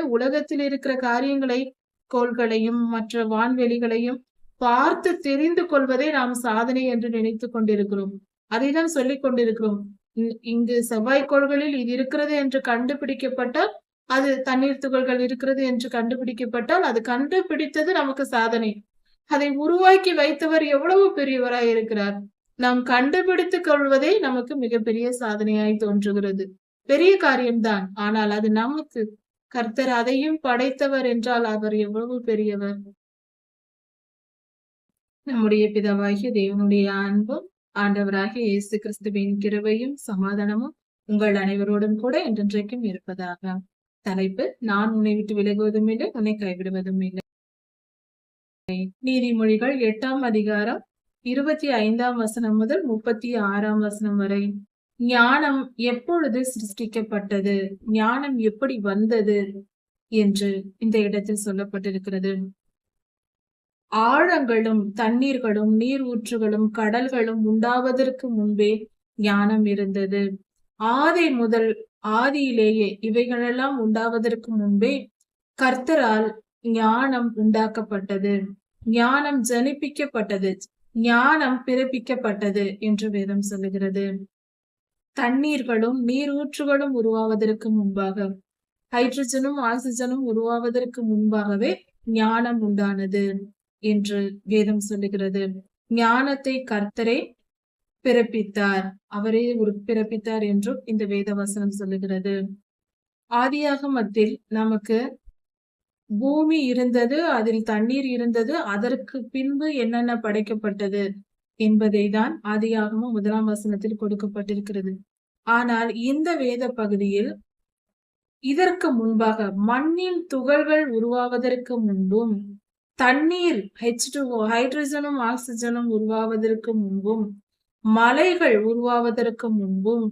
உலகத்தில் இருக்கிற காரியங்களை கோள்களையும் மற்ற வான்வெளிகளையும் பார்த்து தெரிந்து கொள்வதே நாம் சாதனை என்று நினைத்துக் கொண்டிருக்கிறோம். அதைதான் சொல்லிக் கொண்டிருக்கிறோம். இங்கு செவ்வாய்க்கோள்களில் இது இருக்கிறது என்று கண்டுபிடிக்கப்பட்டால் அது தண்ணீர் துகள்கள் இருக்கிறது என்று கண்டுபிடிக்கப்பட்டால் அது கண்டுபிடித்தது நமக்கு சாதனை. அதை உருவாக்கி வைத்தவர் எவ்வளவு பெரியவராய் இருக்கிறார். நாம் கண்டுபிடித்துக் கொள்வதே நமக்கு மிகப்பெரிய சாதனையாய் தோன்றுகிறது. பெரிய காரியம்தான். ஆனால் அது நமக்கு கர்த்தர் அதையும் படைத்தவர் என்றால் அவர் எவ்வளவு பெரியவர்? நம்முடைய பிதாவாகிய தேவனுடைய அன்பும் ஆண்டவராகிய இயேசு கிறிஸ்துவின் கிருவையும் சமாதானமும் உங்கள் அனைவரோடும் கூட என்றென்றைக்கும் இருப்பதாக. தலைப்பு நான் உன்னை விட்டு விலகுவதும் இல்லை உன்னை கைவிடுவதும் இல்லை. நீதிமொழிகள் எட்டாம் அதிகாரம் இருபத்தி ஐந்தாம் வசனம் முதல் முப்பத்தி ஆறாம் வசனம் வரை. ஞானம் எப்பொழுது சிருஷ்டிக்கப்பட்டது? ஞானம் எப்படி வந்தது? என்று இந்த இடத்தில் சொல்லப்பட்டிருக்கிறது. ஆழங்களும் தண்ணீர்களும் நீர் ஊற்றுகளும் கடல்களும் உண்டாவதற்கு முன்பே ஞானம் இருந்தது. ஆதி முதல் ஆதியிலேயே இவைகளெல்லாம் உண்டாவதற்கு முன்பே கர்த்தரால் ஞானம் உண்டாக்கப்பட்டது. ஞானம் ஜனிப்பிக்கப்பட்டது. ஞானம் பிறப்பிக்கப்பட்டது என்று வேதம் சொல்லுகிறது. தண்ணீர்களும் நீரூற்றுகளும் உருவாவதற்கு முன்பாக ஹைட்ரஜனும் ஆக்சிஜனும் உருவாவதற்கு முன்பாகவே ஞானம் உண்டானது என்று வேதம் சொல்லுகிறது. ஞானத்தை கர்த்தரே பிறப்பித்தார். அவரே பிறப்பித்தார் என்றும் இந்த வேத வசனம் சொல்லுகிறது. ஆதியாகமத்தில் நமக்கு பூமி இருந்தது அதில் தண்ணீர் இருந்தது அதற்கு பின்பு என்னென்ன படைக்கப்பட்டது? என்பதை தான் ஆதியாகமும் முதலாம் வசனத்தில் கொடுக்கப்பட்டிருக்கிறது. ஆனால் இந்த வேத பகுதியில் இதற்கு முன்பாக மண்ணின் துகள்கள் உருவாவதற்கு முன்பும் தண்ணீர் ஹெச் ஹைட்ரஜனும் ஆக்சிஜனும் உருவாவதற்கு முன்பும் மலைகள் உருவாவதற்கு முன்பும்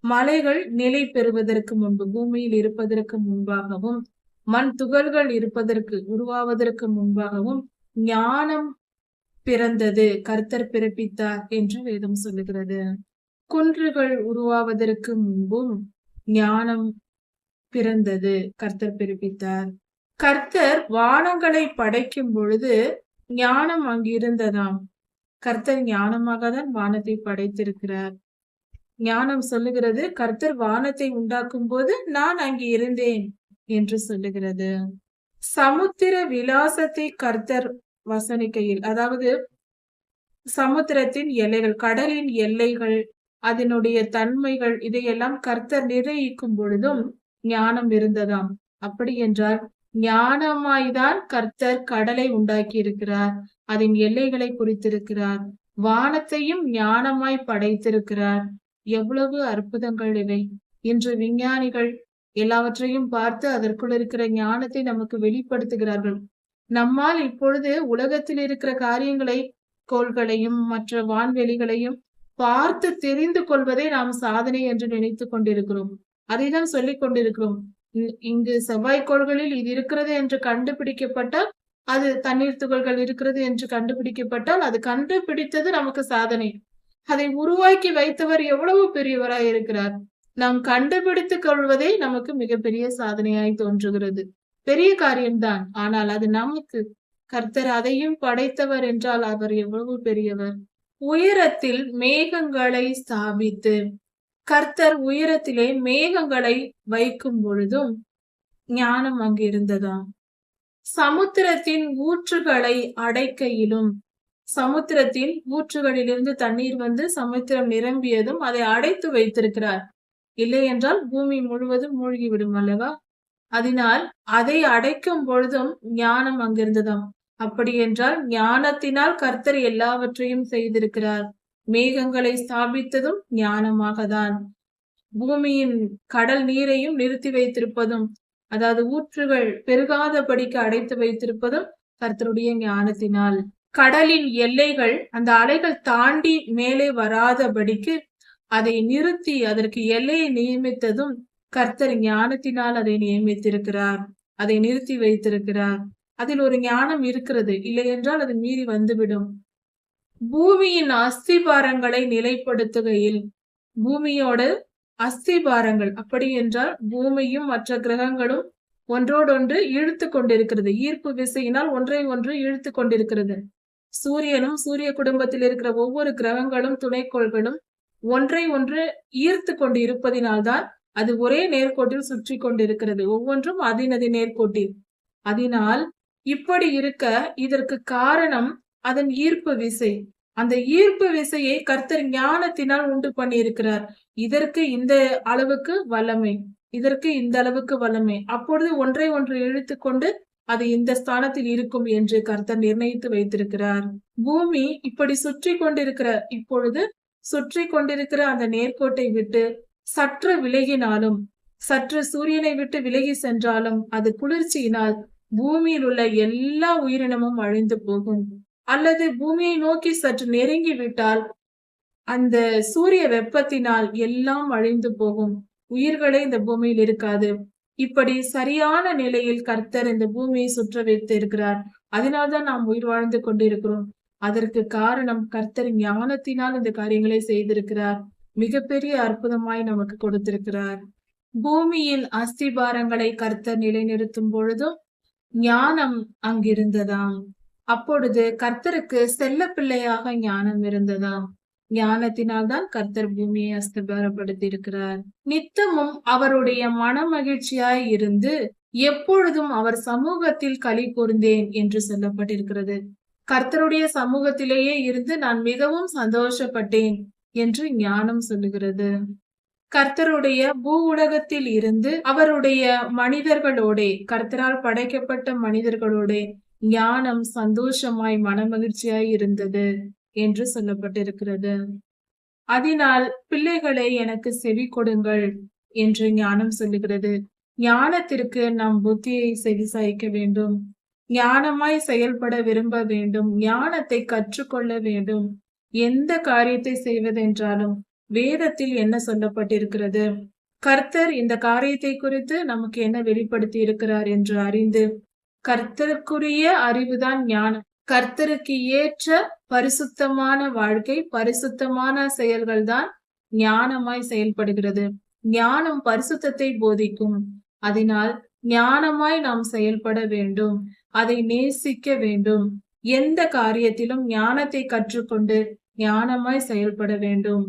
மலைகள் நிலை பெறுவதற்கு முன்பு பூமியில் இருப்பதற்கு முன்பாகவும் மண் துகள்கள் இருப்பதற்கு உருவாவதற்கு முன்பாகவும் ஞானம் பிறந்தது கர்த்தர் பிறப்பித்தார் என்று வேதம் சொல்லுகிறது. குன்றுகள் உருவாவதற்கு முன்பும் ஞானம் பிறந்தது கர்த்தர் பிறப்பித்தார். கர்த்தர் வானங்களை படைக்கும் பொழுது ஞானம் அங்கிருந்ததாம். கர்த்தர் ஞானமாக தான் வானத்தை படைத்திருக்கிறார். ஞானம் சொல்லுகிறது கர்த்தர் வானத்தை உண்டாக்கும் போது நான் அங்கு இருந்தேன் என்று சொல்லுகிறது. சமுத்திர விலாசத்தை கர்த்தர் வசனிக்கையில். அதாவது சமுத்திரத்தின் எல்லைகள் கடலின் எல்லைகள் அதனுடைய தன்மைகள் இதையெல்லாம் கர்த்தர் நிர்ணயிக்கும் பொழுதும் ஞானம் இருந்ததாம். அப்படி என்றால் ஞானமாய்தான் கர்த்தர் கடலை உண்டாக்கி இருக்கிறார் அதன் எல்லைகளை குறித்திருக்கிறார் வானத்தையும் ஞானமாய் படைத்திருக்கிறார். எவ்வளவு அற்புதங்கள் இவை. இன்று விஞ்ஞானிகள் எல்லாவற்றையும் பார்த்து அதற்குள் இருக்கிற ஞானத்தை நமக்கு வெளிப்படுத்துகிறார்கள். நம்மால் இப்பொழுது உலகத்தில் இருக்கிற காரியங்களை கோள்களையும் மற்ற வான்வெளிகளையும் பார்த்து தெரிந்து கொள்வதே நாம் சாதனை என்று நினைத்துக் கொண்டிருக்கிறோம். அதைதான் சொல்லிக் கொண்டிருக்கிறோம். இங்கு செவ்வாய்க்கோள்களில் இது இருக்கிறது என்று கண்டுபிடிக்கப்பட்டால் அது தண்ணீர் துகள்கள் இருக்கிறது என்று கண்டுபிடிக்கப்பட்டால் அது கண்டுபிடித்தது நமக்கு சாதனை. அதை உருவாக்கி வைத்தவர் எவ்வளவு பெரியவராய் இருக்கிறார் நாம் கண்டுபிடித்துக் கொள்வதே நமக்கு மிகப்பெரிய சாதனையாய் தோன்றுகிறது. பெரிய காரியம்தான். ஆனால் அது நமக்கு. கர்த்தர் அதையும் படைத்தவர் என்றால் அவர் எவ்வளவு பெரியவர். உயரத்தில் மேகங்களை ஸ்தாபித்து கர்த்தர் உயரத்திலே மேகங்களை வைக்கும் பொழுதும் ஞானம் அங்கு இருந்ததாம் சமுத்திரத்தின் ஊற்றுகளை அடைக்கையிலும் சமுத்திரத்தின் ஊற்றுகளிலிருந்து தண்ணீர் வந்து சமுத்திரம் நிரம்பியதும் அதை அடைத்து வைத்திருக்கிறார். இல்லை என்றால் பூமி முழுவதும் மூழ்கிவிடும் அல்லவா? அதனால் அதை அடைக்கும் பொழுதும் ஞானம் அங்கிருந்ததாம். அப்படி என்றால் ஞானத்தினால் கர்த்தர் எல்லாவற்றையும் செய்திருக்கிறார். மேகங்களை ஸ்தாபித்ததும் ஞானமாகதான் பூமியின் கடல் நீரையும் நிறுத்தி வைத்திருப்பதும் அதாவது ஊற்றுகள் பெருகாதபடிக்கு அடைத்து வைத்திருப்பதும் கர்த்தருடைய ஞானத்தினால். கடலின் எல்லைகள் அந்த அலைகள் தாண்டி மேலே வராதபடிக்கு அதை நிறுத்தி அதற்கு எல்லையை நியமித்ததும் கர்த்தர் ஞானத்தினால் அதை நியமித்திருக்கிறார். அதை நிறுத்தி வைத்திருக்கிறார். அதில் ஒரு ஞானம் இருக்கிறது. இல்லை என்றால் அது மீறி வந்துவிடும். பூமியின் அஸ்திபாரங்களை நிலைப்படுத்துகையில் பூமியோட அஸ்திபாரங்கள் அப்படி என்றால் பூமியும் மற்ற கிரகங்களும் ஒன்றோடொன்று இழுத்து கொண்டிருக்கிறது. ஈர்ப்பு விசையினால் ஒன்றை ஒன்று இழுத்து கொண்டிருக்கிறது. சூரியனும் சூரிய குடும்பத்தில் இருக்கிற ஒவ்வொரு கிரகங்களும் துணைக்கோள்களும் ஒன்றை ஒன்று ஈர்த்து கொண்டு இருப்பதினால்தான் அது ஒரே நேர்கோட்டில் சுற்றி கொண்டிருக்கிறது. ஒவ்வொன்றும் அதினதி நேர்கோட்டில் அதனால் இப்படி இருக்க இதற்கு காரணம் அதன் ஈர்ப்பு விசை. அந்த ஈர்ப்பு விசையை கர்த்தர் ஞானத்தினால் உண்டு பண்ணியிருக்கிறார். இதற்கு இந்த அளவுக்கு வல்லமை. இதற்கு இந்த அளவுக்கு வல்லமை. அப்பொழுது ஒன்றை ஒன்று இழுத்து கொண்டு அது இந்த ஸ்தானத்தில் இருக்கும் என்று கர்த்தர் நிர்ணயித்து வைத்திருக்கிறார். பூமி இப்படி சுற்றி கொண்டிருக்கிற இப்பொழுது சுற்றி கொண்டிருக்கிற அந்த நேர்கோட்டை விட்டு சற்று விலகினாலும் சற்று சூரியனை விட்டு விலகி சென்றாலும் அது குளிர்ச்சியினால் பூமியில் உள்ள எல்லா உயிரினமும் அழிந்து போகும். அல்லது பூமியை நோக்கி சற்று நெருங்கி விட்டால் அந்த சூரிய வெப்பத்தினால் எல்லாம் அழிந்து போகும். உயிர்களே இந்த பூமியில் இருக்காது. இப்படி சரியான நிலையில் கர்த்தர் இந்த பூமியை சுற்ற வைத்து இருக்கிறார். அதனால்தான் நாம் உயிர் வாழ்ந்து கொண்டிருக்கிறோம். அதற்கு காரணம் கர்த்தர் ஞானத்தினால் இந்த காரியங்களை செய்திருக்கிறார். மிகப்பெரிய அற்புதமாய் நமக்கு கொடுத்திருக்கிறார். பூமியில் அஸ்திபாரங்களை கர்த்தர் நிலைநிறுத்தும் பொழுதும் ஞானம் அங்கிருந்ததாம். அப்பொழுது கர்த்தருக்கு செல்ல பிள்ளையாக ஞானம் இருந்ததாம். ஞானத்தினால் தான் கர்த்தர் பூமியை அஸ்திபாரப்படுத்தி இருக்கிறார் நித்தமும் அவருடைய மன மகிழ்ச்சியாய் இருந்து எப்பொழுதும் அவர் சமூகத்தில் களி கூர்ந்தேன் என்று சொல்லப்பட்டிருக்கிறது. கர்த்தருடைய சமூகத்திலேயே இருந்து நான் மிகவும் சந்தோஷப்பட்டேன். என்று ஞானம் சொல்லுகிறது. கர்த்தருடைய பூ உலகத்தில் இருந்து அவருடைய மனிதர்களோட கர்த்தரால் படைக்கப்பட்ட மனிதர்களோட ஞானம் சந்தோஷமாய் மனமகிழ்ச்சியாய் இருந்தது என்று சொல்லப்பட்டிருக்கிறது. அதனால் பிள்ளைகளை எனக்கு செவி கொடுங்கள் என்று ஞானம் சொல்லுகிறது. ஞானத்திற்கு நம் புத்தியை செவி சாய்க்க வேண்டும். ஞானமாய் செயல்பட விரும்ப வேண்டும். ஞானத்தை கற்றுக்கொள்ள வேண்டும். எந்த காரியத்தை செய்வதென்றாலும் வேதத்தில் என்ன சொல்லப்பட்டிருக்கிறது? கர்த்தர் இந்த காரியத்தை குறித்து நமக்கு என்ன வெளிப்படுத்தி இருக்கிறார் என்று அறிந்து கர்த்தருக்குரிய அறிவுதான் ஞானம். கர்த்தருக்கு ஏற்ற பரிசுத்தமான வாழ்க்கை பரிசுத்தமான செயல்கள் தான் ஞானமாய் செயல்படுகிறது. ஞானம் பரிசுத்தத்தை போதிக்கும். அதனால் ஞானமாய் நாம் செயல்பட வேண்டும். அதை நேசிக்க வேண்டும். எந்த காரியத்திலும் ஞானத்தை கற்றுக்கொண்டு ஞானமாய் செயல்பட வேண்டும்.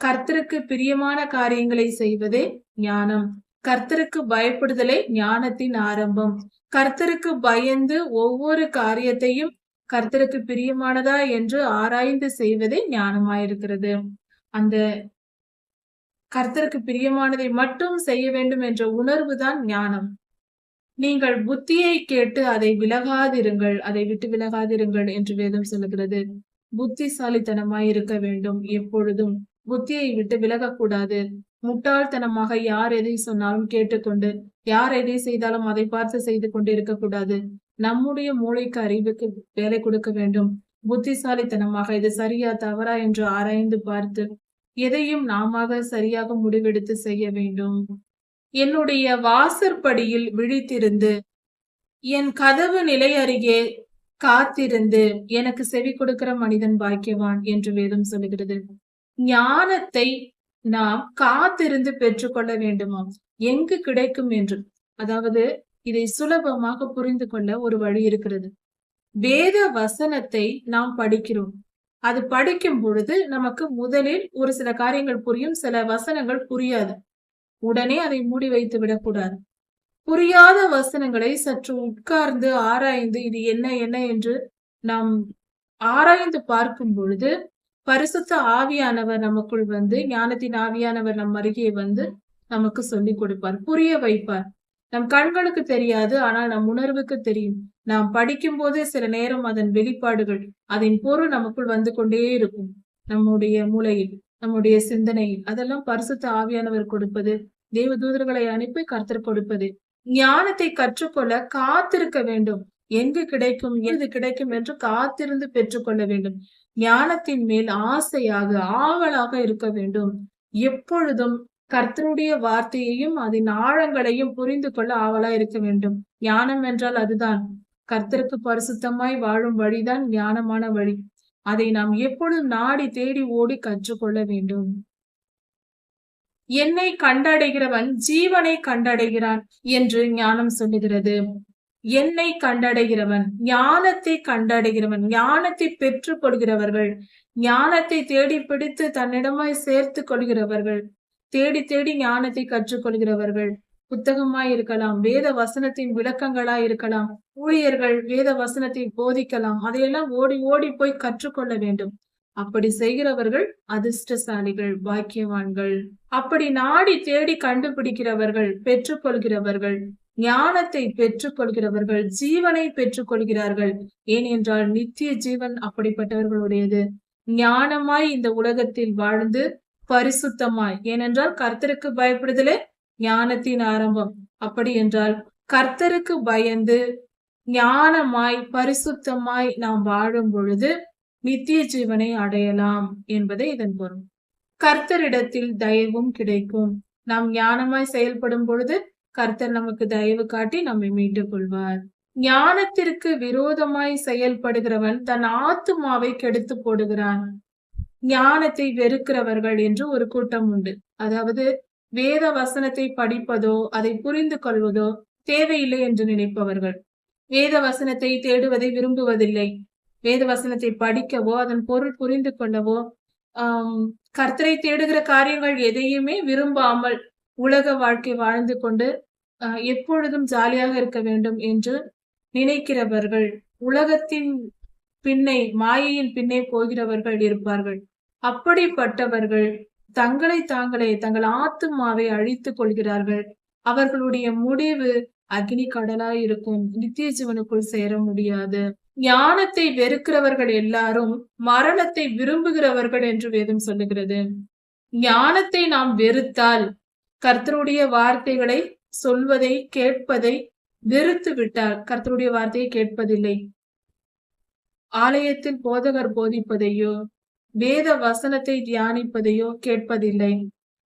கர்த்தருக்கு பிரியமான காரியங்களை செய்வதே ஞானம். கர்த்தருக்கு பயப்படுதலே ஞானத்தின் ஆரம்பம். கர்த்தருக்கு பயந்து ஒவ்வொரு காரியத்தையும் கர்த்தருக்கு பிரியமானதா என்று ஆராய்ந்து செய்வதே ஞானமாயிருக்கிறது. அந்த கர்த்தருக்கு பிரியமானதை மட்டும் செய்ய வேண்டும் என்ற உணர்வு தான் ஞானம். நீங்கள் புத்தியை கேட்டு அதை விலகாதிருங்கள் அதை விட்டு விலகாதிருங்கள் என்று வேதம் சொல்லுகிறது. புத்திசாலித்தனமாய் இருக்க வேண்டும். எப்பொழுதும் புத்தியை விட்டு விலகக்கூடாது. முட்டாள்தனமாக யார் எதை சொன்னாலும் கேட்டுக்கொண்டு யார் எதை செய்தாலும் அதை பார்த்து செய்து கொண்டு இருக்கக்கூடாது நம்முடைய மூளைக்கு அறிவுக்கு வேலை கொடுக்க வேண்டும். புத்திசாலித்தனமாக இது சரியா தவறா என்று ஆராய்ந்து பார்த்து எதையும் நாம சரியாக முடிவெடுத்து செய்ய வேண்டும். என்னுடைய வாசற்படியில் விழித்திருந்து என் கதவு நிலை அருகே காத்திருந்து எனக்கு செவி கொடுக்கிற மனிதன் பாக்கியவான் என்று வேதம் சொல்லுகிறது. ஞானத்தை நாம் காத்திருந்து பெற்றுக்கொள்ள வேண்டுமா எங்கு கிடைக்கும் என்று. அதாவது இதை சுலபமாக புரிந்து கொள்ள ஒரு வழி இருக்கிறது. வேத வசனத்தை நாம் படிக்கிறோம். அது படிக்கும் பொழுது நமக்கு முதலில் ஒரு சில காரியங்கள் புரியும் சில வசனங்கள் புரியாது. உடனே அதை மூடி வைத்து விடக்கூடாது புரியாத வசனங்களை சற்று உட்கார்ந்து ஆராய்ந்து இது என்ன என்ன என்று நாம் ஆராய்ந்து பார்க்கும் பொழுது பரிசுத்த ஆவியானவர் நமக்குள் வந்து ஞானத்தின் ஆவியானவர் நம் அருகே வந்து நமக்கு சொல்லி கொடுப்பார் புரிய வைப்பார். நம் கண்களுக்கு தெரியாது ஆனால் நம் உணர்வுக்கு தெரியும். நாம் படிக்கும் போதே சில நேரம் அதன் வெளிப்பாடுகள் அதன் பொருள் நமக்குள் வந்து கொண்டே இருக்கும். நம்முடைய மூளையில் நம்முடைய சிந்தனையில் அதெல்லாம் பரிசுத்த ஆவியானவர் கொடுப்பது தேவ தூதர்களை அனுப்பி கர்த்தர் கொடுப்பது. ஞானத்தை கற்றுக்கொள்ள காத்திருக்க வேண்டும். எங்கு கிடைக்கும் எது கிடைக்கும் என்று காத்திருந்து பெற்றுக்கொள்ள வேண்டும். ஞானத்தின் மேல் ஆசையாக ஆவலாக இருக்க வேண்டும். எப்பொழுதும் கர்த்தருடைய வார்த்தையையும் அதன் ஆழங்களையும் புரிந்து கொள்ள ஆவலா இருக்க வேண்டும். ஞானம் என்றால் அதுதான். கர்த்தருக்கு பரிசுத்தமாய் வாழும் வழிதான் ஞானமான வழி. அதை நாம் எப்பொழுதும் நாடி தேடி ஓடி கற்றுக்கொள்ள வேண்டும். என்னை கண்டடைகிறவன் ஜீவனை கண்டடைகிறான் என்று ஞானம் சொல்லுகிறது. என்னை கண்டடைகிறவன் ஞானத்தை கண்டடைகிறவன் ஞானத்தை பெற்றுக் கொள்கிறவர்கள் ஞானத்தை தேடி பிடித்து தன்னிடமாய் சேர்த்து கொள்கிறவர்கள் தேடி தேடி ஞானத்தை கற்றுக்கொள்கிறவர்கள் புத்தகமாய் இருக்கலாம் வேத வசனத்தின் விளக்கங்களா இருக்கலாம் ஊழியர்கள் வேத வசனத்தை போதிக்கலாம் அதையெல்லாம் ஓடி ஓடி போய் கற்றுக்கொள்ள வேண்டும். அப்படி செய்கிறவர்கள் அதிர்ஷ்டசாலிகள் பாக்கியவான்கள். அப்படி நாடி தேடி கண்டுபிடிக்கிறவர்கள் பெற்றுக்கொள்கிறவர்கள் ஞானத்தை பெற்றுக்கொள்கிறவர்கள் ஜீவனை பெற்றுக்கொள்கிறார்கள். ஏனென்றால் நித்திய ஜீவன் அப்படிப்பட்டவர்களுடையது. ஞானமாய் இந்த உலகத்தில் வாழ்ந்து பரிசுத்தமாய். ஏனென்றால் கர்த்தருக்கு பயப்படுதலே ஞானத்தின் ஆரம்பம். அப்படி என்றால் கர்த்தருக்கு பயந்து ஞானமாய் பரிசுத்தமாய் நாம் வாழும் பொழுது நித்திய ஜீவனை அடையலாம் என்பதே இதன் பொருள். கர்த்தரிடத்தில் தயவும் கிடைக்கும். நாம் ஞானமாய் செயல்படும் பொழுது கர்த்தர் நமக்கு தயவு காட்டி நம்மை மீட்டுக் கொள்வார். ஞானத்திற்கு விரோதமாய் செயல்படுகிறவன் தன் ஆத்துமாவை கெடுத்து போடுகிறான். ஞானத்தை வெறுக்கிறவர்கள் என்று ஒரு கூட்டம் உண்டு. அதாவது வேத வசனத்தை படிப்பதோ அதை புரிந்து கொள்வதோ தேவையில்லை என்று நினைப்பவர்கள். வேத வசனத்தை தேடுவதை விரும்புவதில்லை. வேத வசனத்தை படிக்கவோ அதன் பொருள் புரிந்து கொள்ளவோ ஆஹ் கர்த்தரை தேடுகிற காரியங்கள் எதையுமே விரும்பாமல் உலக வாழ்க்கை வாழ்ந்து கொண்டு எப்பொழுதும் ஜாலியாக இருக்க வேண்டும் என்று நினைக்கிறவர்கள் உலகத்தின் பின்னே மாயையின் பின்னே போகிறவர்கள் இருப்பார்கள். அப்படிப்பட்டவர்கள் தங்களை தாங்களே தங்கள் ஆத்துமாவை அழித்துக் கொள்கிறார்கள். அவர்களுடைய முடிவு அக்னி கடலாய் இருக்கும். நித்திய ஜீவனுக்குள் சேர முடியாது. ஞானத்தை வெறுக்கிறவர்கள் எல்லாரும் மரணத்தை விரும்புகிறவர்கள் என்று வேதம் சொல்லுகிறது. ஞானத்தை நாம் வெறுத்தால் கர்த்தருடைய வார்த்தைகளை சொல்வதை கேட்பதை வெறுத்து விட்டால் கர்த்தருடைய வார்த்தையை கேட்பதில்லை. ஆலயத்தில் போதகர் போதிப்பதையோ வேத வசனத்தை தியானிப்பதையோ கேட்பதில்லை.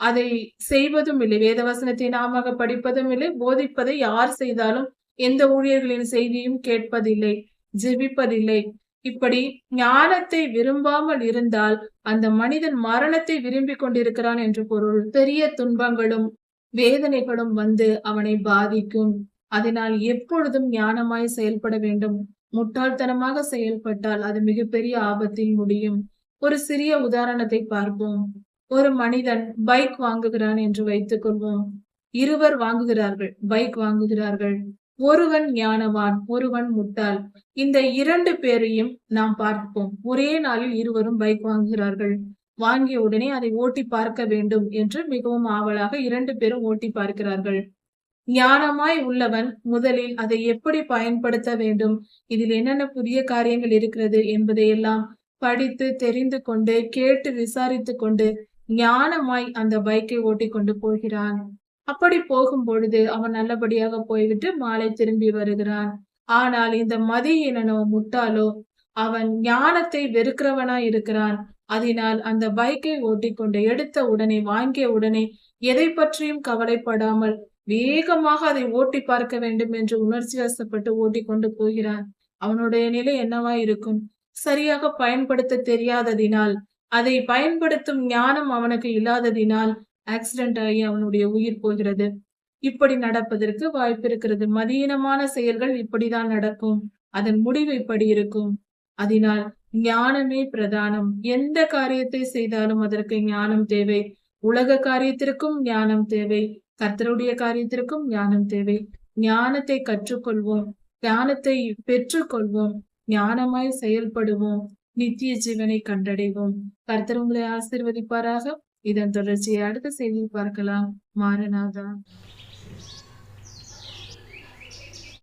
அதை செய்வதும் இல்லை. வேதவசனத்தை நாமாக நாம படிப்பதும் இல்லை. போதிப்பதை யார் செய்தாலும் எந்த ஊழியர்களின் செய்தியும் கேட்பதில்லை ஜெபிப்பதில்லை. இப்படி ஞானத்தை விரும்பாமல் இருந்தால் அந்த மனிதன் மரணத்தை விரும்பி கொண்டிருக்கிறான் என்று பொருள். பெரிய துன்பங்களும் வேதனைகளும் வந்து அவனை பாதிக்கும். அதனால் எப்பொழுதும் ஞானமாய் செயல்பட வேண்டும். முட்டாள்தனமாக செயல்பட்டால் அது மிகப்பெரிய ஆபத்தில் முடியும். ஒரு சிறிய உதாரணத்தை பார்ப்போம். ஒரு மனிதன் பைக் வாங்குகிறான் என்று வைத்துக் கொள்வோம். இருவர் வாங்குகிறார்கள் பைக் வாங்குகிறார்கள். ஒருவன் ஞானவான் ஒருவன் முட்டாள். இந்த இரண்டு பேரையும் நாம் பார்ப்போம். ஒரே நாளில் இருவரும் பைக் வாங்குகிறார்கள். வாங்கிய உடனே அதை ஓட்டி பார்க்க வேண்டும் என்று மிகவும் ஆவலாக இரண்டு பேரும் ஓட்டி பார்க்கிறார்கள். ஞானமாய் உள்ளவன் முதலில் அதை எப்படி பயன்படுத்த வேண்டும்? இதில் என்னென்ன புதிய காரியங்கள் இருக்கிறது என்பதையெல்லாம் படித்து தெரிந்து கொண்டு கேட்டு விசாரித்து கொண்டு ஞானமாய் அந்த பைக்கை ஓட்டி கொண்டு போகிறான். அப்படி போகும் பொழுது அவன் நல்லபடியாக போய்விட்டு மாலை திரும்பி வருகிறான். ஆனால் இந்த மதியினோ முட்டாளோ அவன் ஞானத்தை வெறுக்கிறவனாய் இருக்கிறான். அதனால் அந்த பைக்கை ஓட்டிக்கொண்டு எடுத்த உடனே வாங்கிய உடனே எதை பற்றியும் கவலைப்படாமல் வேகமாக அதை ஓட்டி பார்க்க வேண்டும் என்று உணர்ச்சி வசப்பட்டு ஓட்டி கொண்டு போகிறான். அவனுடைய நிலை என்னவா இருக்கும் சரியாக பயன்படுத்த தெரியாததினால் அதை பயன்படுத்தும் ஞானம் அவனுக்கு இல்லாததினால் ஆக்சிடென்ட் ஆகி அவனுடைய உயிர் போகிறது. இப்படி நடப்பதற்கு வாய்ப்பு இருக்கிறது. செயல்கள் இப்படிதான் நடக்கும். அதன் முடிவு இப்படி இருக்கும். அதனால் ஞானமே பிரதானம். எந்த காரியத்தை செய்தாலும் அதற்கு ஞானம் தேவை. உலக காரியத்திற்கும் ஞானம் தேவை. கர்த்தருடைய காரியத்திற்கும் ஞானம் தேவை. ஞானத்தை கற்றுக்கொள்வோம். ஞானத்தை பெற்றுக்கொள்வோம். ஞானமாய் செயல்படுவோம். நித்திய ஜீவனை கண்டடைவோம். கர்த்தர் உங்களை ஆசிர்வதிப்பாராக. இதன் தொடர்ச்சியை அடுத்த செய்தியில் பார்க்கலாம். மாரநாதா